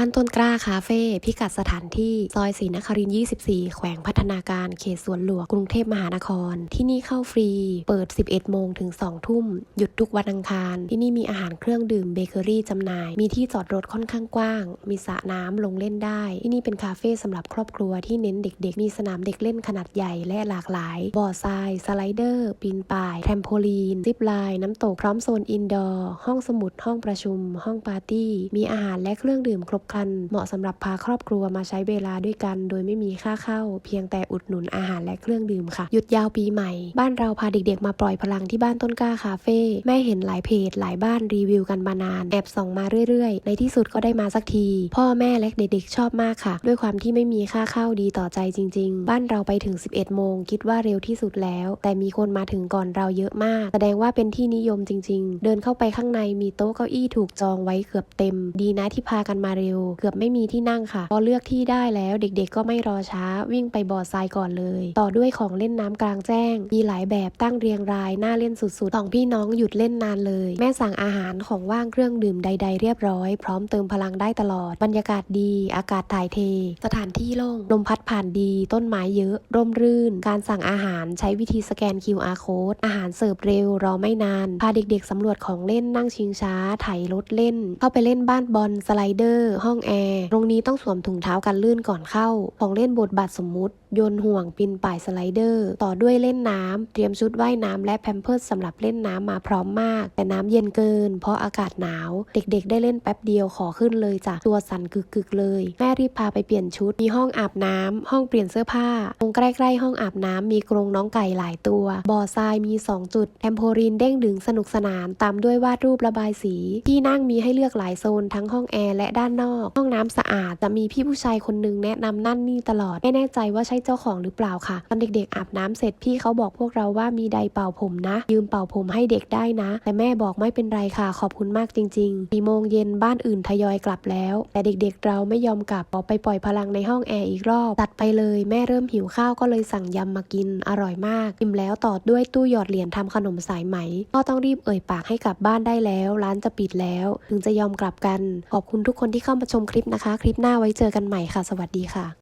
บ้านต้นกล้าคาเฟ่พิกัดสถานที่ ซอยศรีนครินทร์24 แขวงพัฒนาการเขตสวนหลวงกรุงเทพมหานคร ที่นี่เข้าฟรี เปิด 11 โมงถึง 2 ทุ่ม หยุดทุกวันอังคาร ที่นี่มีอาหารเครื่องดื่มเบเกอรี่จำหน่าย มีที่จอดรถค่อนข้างกว้าง มีสระน้ำลงเล่นได้ ที่นี่เป็นคาเฟ่สำหรับครอบครัวที่เน้นเด็กๆ มีสนามเด็กเล่นขนาดใหญ่และหลากหลาย บ่อทราย สไลเดอร์ ปีนป่าย แทมโพลีน ซิปไลน์ น้ำตก พร้อมโซนอินดอร์ ห้องสมุด ห้องประชุม ห้องปาร์ตี้ มีอาหารและเครื่องดื่มครบคันเหมาะสำหรับพาครอบครัวมาใช้เวลาด้วยกัน โดยไม่มีค่าเข้า เพียงแต่อุดหนุนอาหารและเครื่องดื่มค่ะ หยุดยาวปีใหม่ บ้านเราพาเด็กๆ มาปล่อยพลังที่บ้านต้นกล้าคาเฟ่แม่เห็นหลายเพจ หลายบ้านรีวิวกันมานาน แอบส่องมาเรื่อยๆ ในที่สุดก็ได้มาสักที พ่อแม่และเด็กๆชอบมากค่ะ ด้วยความที่ไม่มีค่าเข้าดีต่อใจจริง ๆ บ้านเราไปถึง 11 โมง คิดว่าเร็วที่สุดแล้ว แต่มีคนมาถึงก่อนเราเยอะมาก แสดงว่าเป็นที่นิยมจริง ๆ เดินเข้าไปข้างในมีโต๊ะเก้าอี้ถูกจองไว้เกือบเต็ม ดีนะที่พากันมาเร็วเกือบไม่มีที่นั่งค่ะ พอเลือกที่ได้แล้วเด็กๆ ก็ไม่รอช้าวิ่งไปบ่อทรายก่อนเลย ต่อด้วยของเล่นน้ำกลางแจ้ง มีหลายแบบตั้งเรียงรายน่าเล่นสุดๆสองพี่น้องหยุดเล่นนานเลย แม่สั่งอาหารของว่างเครื่องดื่มใด ๆ เรียบร้อย พร้อมเติมพลังได้ตลอด บรรยากาศดี อากาศถ่ายเท สถานที่โล่งลมพัดผ่านดี ต้นไม้เยอะ ร่มรื่น การสั่งอาหารใช้วิธีสแกน QR code อาหารเสิร์ฟเร็วรอไม่นาน พาเด็กๆสำรวจของเล่นนั่งชิงช้าไถรถเล่น เข้าไปเล่นบ้านบอลสไลเดอร์ห้องแอร์ตรงนี้ต้องสวมถุงเท้ากันลื่นก่อนเข้า ของเล่นบทบาทสมมุติ โยนห่วงปินป่ายสไลเดอร์ ต่อด้วยเล่นน้ำเตรียมชุดว่ายน้ำและแพมเพิร์สสำหรับเล่นน้ำมาพร้อมมาก แต่น้ำเย็นเกิน เพราะอากาศหนาว เด็กๆ ได้เล่นแป๊บเดียวขอขึ้นเลยจ้ะตัวสั่นกึกๆเลย แม่รีบพาไปเปลี่ยนชุดมีห้องอาบน้ำห้องเปลี่ยนเสื้อผ้าตรงใกล้ๆห้องอาบน้ำมีกรงน้องไก่หลายตัว บ่อทรายมี 2 จุดแทมโพลีนเด้งดึงสนุกสนานตามด้วยวาดรูประบายสี ที่นั่งมีให้เลือกหลายโซนทั้งห้องแอร์และด้านนอกห้องน้ำสะอาดจะมีพี่ผู้ชายคนหนึงแนะนำนั่นนี่ตลอด ไม่แน่ใจว่าใช่เจ้าของหรือเปล่าค่ะ ตอนเด็กๆอาบน้ำเสร็จพี่เขาบอกพวกเราว่ามีไดเป่าผมนะ ยืมเป่าผมให้เด็กได้นะ แต่แม่บอกไม่เป็นไรค่ะ ขอบคุณมากจริงๆสี่โมงเย็นบ้านอื่นทยอยกลับแล้ว แต่เด็กๆเราไม่ยอมกลับออกไปปล่อยพลังในห้องแอร์อีกรอบตัดไปเลยแม่เริ่มหิวข้าวก็เลยสั่งยำมากิน อร่อยมากอิ่มแล้วต่อด้วยตู้หยอดเหรียญทำขนมสายไหมก็ต้องรีบเอ่ยปากให้กลับบ้านได้แล้ว ร้านจะปิดแล้ว ถึงจะยอมกลับกัน ขอบคุณทุกคนที่เข้ามาชมคลิปนะคะ คลิปหน้าไว้เจอกันใหม่ค่ะ สวัสดีค่ะ